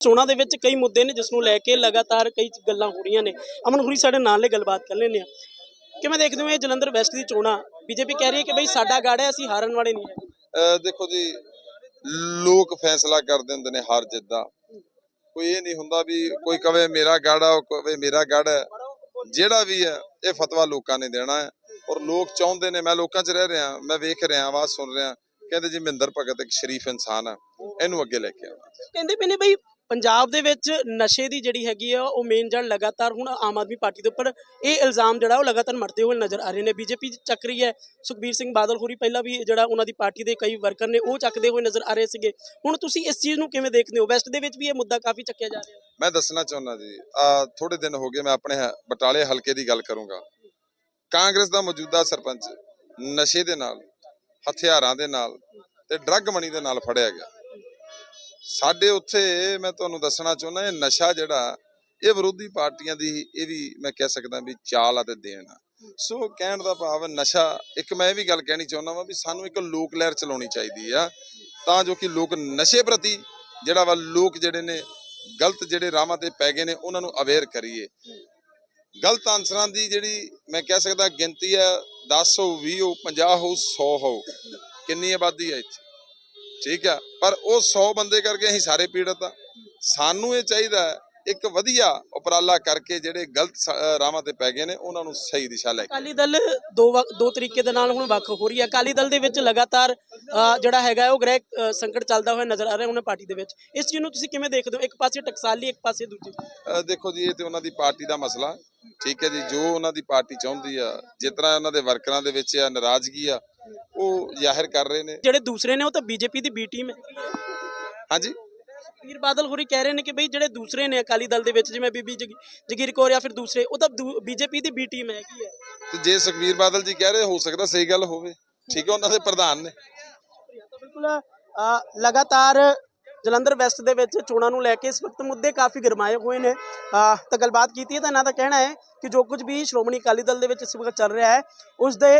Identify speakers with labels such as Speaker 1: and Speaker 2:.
Speaker 1: ਚੋਣਾਂ ਦੇ ਵਿੱਚ ਕਈ ਮੁੱਦੇ ਨੇ ਜਿਸ ਨੂੰ ਲੈ ਕੇ ਲਗਾਤਾਰ ਕਈ ਗੱਲਾਂ ਹੋ ਰਹੀਆਂ ਨੇ। ਅਮਨ ਹੁਰੀ ਸਾਡੇ ਨਾਲ ਨੇ ਗੱਲਬਾਤ ਕਰ ਲੈਂਦੇ ਆ ਕਿਵੇਂ ਦੇਖਦੇ ਹੋ ਇਹ ਜਲੰਧਰ ਵੈਸਟ ਦੀ ਚੋਣਾਂ? ਬੀਜੇਪੀ ਕਹਿ ਰਹੀ ਹੈ ਕਿ ਬਈ ਸਾਡਾ ਗਾੜਾ ਅਸੀਂ ਹਾਰਨ ਵਾਲੇ ਨਹੀਂ
Speaker 2: ਦੇਖੋ ਜੀ ਲੋਕ ਫੈਸਲਾ ਕਰਦੇ ਹੁੰਦੇ ਨੇ ਹਾਰ ਜਿੱਤ ਦਾ। ਕੋਈ ਇਹ ਨਹੀਂ ਹੁੰਦਾ ਵੀ ਕੋਈ ਕਵੇ ਮੇਰਾ ਗਾੜਾ ਉਹ ਕਵੇ ਮੇਰਾ ਗਾੜਾ। ਜਿਹੜਾ ਵੀ ਹੈ ਇਹ ਫਤਵਾ ਲੋਕਾਂ ਨੇ ਦੇਣਾ ਹੈ। ਔਰ ਲੋਕ ਚਾਹੁੰਦੇ ਨੇ ਮੈਂ ਲੋਕਾਂ 'ਚ ਰਹਿ ਰਿਹਾ ਮੈਂ ਵੇਖ ਰਿਹਾ ਆਵਾਜ਼ ਸੁਣ ਰਿਹਾ। ਕਹਿੰਦੇ ਜੀ ਮਹਿੰਦਰ ਭਗਤ ਇੱਕ ਸ਼ਰੀਫ ਇਨਸਾਨ ਹੈ ਇਹਨੂੰ ਅੱਗੇ ਲੈ ਕੇ ਆਉਣਾ
Speaker 1: ਕਹਿੰਦੇ ਪਏ ਨੇ ਬਈ ਪੰਜਾਬ ਦੇ ਵਿੱਚ ਨਸ਼ੇ ਦੀ ਜਿਹੜੀ ਹੈਗੀ ਆ, ਉਹ ਮੇਨ ਜੜ ਲਗਾਤਾਰ ਹੁਣ ਆਮ ਆਦਮੀ ਪਾਰਟੀ ਦੇ ਉੱਪਰ ਇਹ ਇਲਜ਼ਾਮ ਜਿਹੜਾ, ਉਹ ਲਗਾਤਾਰ ਮਰਦੇ ਹੋਏ ਨਜ਼ਰ ਆ ਰਹੇ ਨੇ। ਬੀਜੇਪੀ ਚੱਕ ਰਹੀ ਹੈ। ਸੁਖਬੀਰ ਸਿੰਘ ਬਾਦਲ ਹੋਰੀ ਪਹਿਲਾਂ ਵੀ ਜਿਹੜਾ ਉਹਨਾਂ ਦੀ ਪਾਰਟੀ ਦੇ ਕਈ ਵਰਕਰ ਨੇ, ਉਹ ਚੱਕਦੇ ਹੋਏ ਨਜ਼ਰ ਆ ਰਹੇ ਸੀਗੇ। ਹੁਣ ਤੁਸੀਂ ਇਸ ਚੀਜ਼ ਨੂੰ ਕਿਵੇਂ ਦੇਖਦੇ ਹੋ? ਵੈਸਟ ਦੇ ਵਿੱਚ ਵੀ ਇਹ ਮੁੱਦਾ ਕਾਫੀ ਚੱਕਿਆ ਜਾ ਰਿਹਾ।
Speaker 2: ਮੈਂ ਦੱਸਣਾ ਚਾਹੁੰਦਾ ਜੀ, ਆ ਥੋੜੇ ਦਿਨ ਹੋ ਗਏ ਮੈਂ ਆਪਣੇ ਬਟਾਲੇ ਹਲਕੇ ਦੀ ਗੱਲ ਕਰੂੰਗਾ। ਕਾਂਗਰਸ ਦਾ ਮੌਜੂਦਾ ਸਰਪੰਚ ਨਸ਼ੇ ਦੇ ਨਾਲ, ਹਥਿਆਰਾਂ ਦੇ ਨਾਲ ਤੇ ਡਰੱਗ ਮਨੀ ਦੇ ਨਾਲ ਫੜਿਆ ਗਿਆ। ਸਾਡੇ ਉੱਥੇ ਮੈਂ ਤੁਹਾਨੂੰ ਦੱਸਣਾ ਚਾਹੁੰਦਾ, ਇਹ ਨਸ਼ਾ ਜਿਹੜਾ, ਇਹ ਵਿਰੋਧੀ ਪਾਰਟੀਆਂ ਦੀ ਇਹ ਵੀ ਮੈਂ ਕਹਿ ਸਕਦਾ ਵੀ ਚਾਲ ਆ ਤੇ ਦੇਣ ਆ। ਸੋ ਕਹਿਣ ਦਾ ਭਾਵ ਨਸ਼ਾ, ਇੱਕ ਮੈਂ ਇਹ ਵੀ ਗੱਲ ਕਹਿਣੀ ਚਾਹੁੰਦਾ ਵਾਂ ਵੀ ਸਾਨੂੰ ਇੱਕ ਲੋਕ ਲਹਿਰ ਚਲਾਉਣੀ ਚਾਹੀਦੀ ਆ, ਤਾਂ ਜੋ ਕਿ ਲੋਕ ਨਸ਼ੇ ਪ੍ਰਤੀ ਜਿਹੜਾ ਵਾ, ਲੋਕ ਜਿਹੜੇ ਨੇ, ਗਲਤ ਜਿਹੜੇ ਰਾਹਾਂ ਤੇ ਪੈ ਗਏ ਨੇ, ਉਹਨਾਂ ਨੂੰ ਅਵੇਅਰ ਕਰੀਏ। ਗਲਤ ਆਨਸਰਾਂ ਦੀ ਜਿਹੜੀ ਮੈਂ ਕਹਿ ਸਕਦਾ ਗਿਣਤੀ ਹੈ 10 ਹੋ 20 ਹੋ 50 ਹੋ 100 ਹੋ ਕਿੰਨੀ ਆਬਾਦੀ ਹੈ ਇੱਥੇ? ਠੀਕ ਆ ਪਰ ਉਹ 100 ਬੰਦੇ ਕਰਕੇ ਅਸੀਂ ਸਾਰੇ ਪੀੜਤ ਆ। ਸਾਨੂੰ ਇਹ ਚਾਹੀਦਾ ਇੱਕ ਵਧੀਆ ਉਪਰਾਲਾ ਕਰਕੇ ਜਿਹੜੇ ਗਲਤ ਰਾਹਾਂ ਤੇ ਪੈ ਗਏ ਨੇ ਉਹਨਾਂ ਨੂੰ ਸਹੀ ਦਿਸ਼ਾ ਲੈ ਕੇ।
Speaker 1: ਅਕਾਲੀ ਦਲ ਦੋ ਦੋ ਤਰੀਕੇ ਦੇ ਨਾਲ ਹੁਣ ਵੱਖ ਹੋ ਰਹੀ ਹੈ। ਅਕਾਲੀ ਦਲ ਦੇ ਵਿੱਚ ਲਗਾਤਾਰ ਜਿਹੜਾ ਹੈਗਾ ਉਹ ਗ੍ਰਹਿ ਸੰਕਟ ਚੱਲਦਾ ਹੋਇਆ ਨਜ਼ਰ ਆ ਰਿਹਾ ਉਹਨਾਂ ਪਾਰਟੀ ਦੇ ਵਿੱਚ। ਇਸ ਚੀਜ਼ ਨੂੰ ਤੁਸੀਂ ਕਿਵੇਂ ਦੇਖਦੇ ਹੋ? ਇੱਕ ਪਾਸੇ ਟਕਸਾਲੀ ਇੱਕ ਪਾਸੇ ਦੂਜੀ
Speaker 2: ਦੇਖੋ ਜੀ ਇਹ ਤੇ ਉਹਨਾਂ ਦੀ ਪਾਰਟੀ ਦਾ ਮਸਲਾ। ਠੀਕ ਹੈ ਜੀ ਜੋ ਉਹਨਾਂ ਦੀ ਪਾਰਟੀ ਚਾਹੁੰਦੀ ਆ ਜਿਸ ਤਰ੍ਹਾਂ ਉਹਨਾਂ ਦੇ ਵਰਕਰਾਂ ਦੇ ਵਿੱਚ ਆ ਨਾਰਾਜ਼ਗੀ ਆ ਉਹ ਜ਼ਾਹਿਰ ਕਰ ਰਹੇ ਨੇ।
Speaker 1: ਜਿਹੜੇ ਦੂਸਰੇ ਨੇ ਉਹ ਤਾਂ ਬੀਜੇਪੀ ਦੀ ਬੀ ਟੀਮ ਹੈ।
Speaker 2: ਹਾਂਜੀ।
Speaker 1: ਵੀਰ ਬਾਦਲ ਹੋਰੀ ਕਹਿ ਰਹੇ ਨੇ ਕਿ ਬਈ ਜਿਹੜੇ ਦੂਸਰੇ ਨੇ ਅਕਾਲੀ ਦਲ ਦੇ ਵਿੱਚ ਜਿਵੇਂ ਬੀਬੀ ਜਗੀ- ਜਗੀਰ ਕੌਰ ਜਾਂ ਫਿਰ ਦੂਸਰੇ ਉਹ ਤਾਂ ਬੀਜੇਪੀ ਦੀ ਬੀ ਟੀਮ ਹੈਗੀ ਹੈ?
Speaker 2: ਤੇ ਜੇ ਸੁਖਵੀਰ ਬਾਦਲ ਜੀ ਕਹਿ ਰਹੇ ਹੋ ਸਕਦਾ ਸਹੀ ਗੱਲ ਹੋਵੇ। ਠੀਕ ਹੈ ਉਹਨਾਂ ਦੇ ਪ੍ਰਧਾਨ ਨੇ।
Speaker 1: ਬਿਲਕੁਲ ਲਗਾਤਾਰ ਜਲੰਧਰ ਵੈਸਟ ਦੇ ਵਿੱਚ ਚੋਣਾਂ ਨੂੰ ਲੈ ਕੇ ਇਸ ਵਕਤ ਮੁੱਦੇ ਕਾਫੀ ਗਰਮਾਏ ਹੋਏ ਨੇ। ਤਾਂ ਗੱਲਬਾਤ ਕੀਤੀ ਹੈ ਤਾਂ ਇਹਨਾਂ ਦਾ ਕਹਿਣਾ ਹੈ ਕਿ ਜੋ ਕੁਝ ਵੀ ਸ਼੍ਰੋਮਣੀ ਅਕਾਲੀ ਦਲ ਦੇ ਵਿੱਚ ਇਸ ਵਕਤ ਚੱਲ ਰਿਹਾ ਹੈ ਉਸ ਦੇ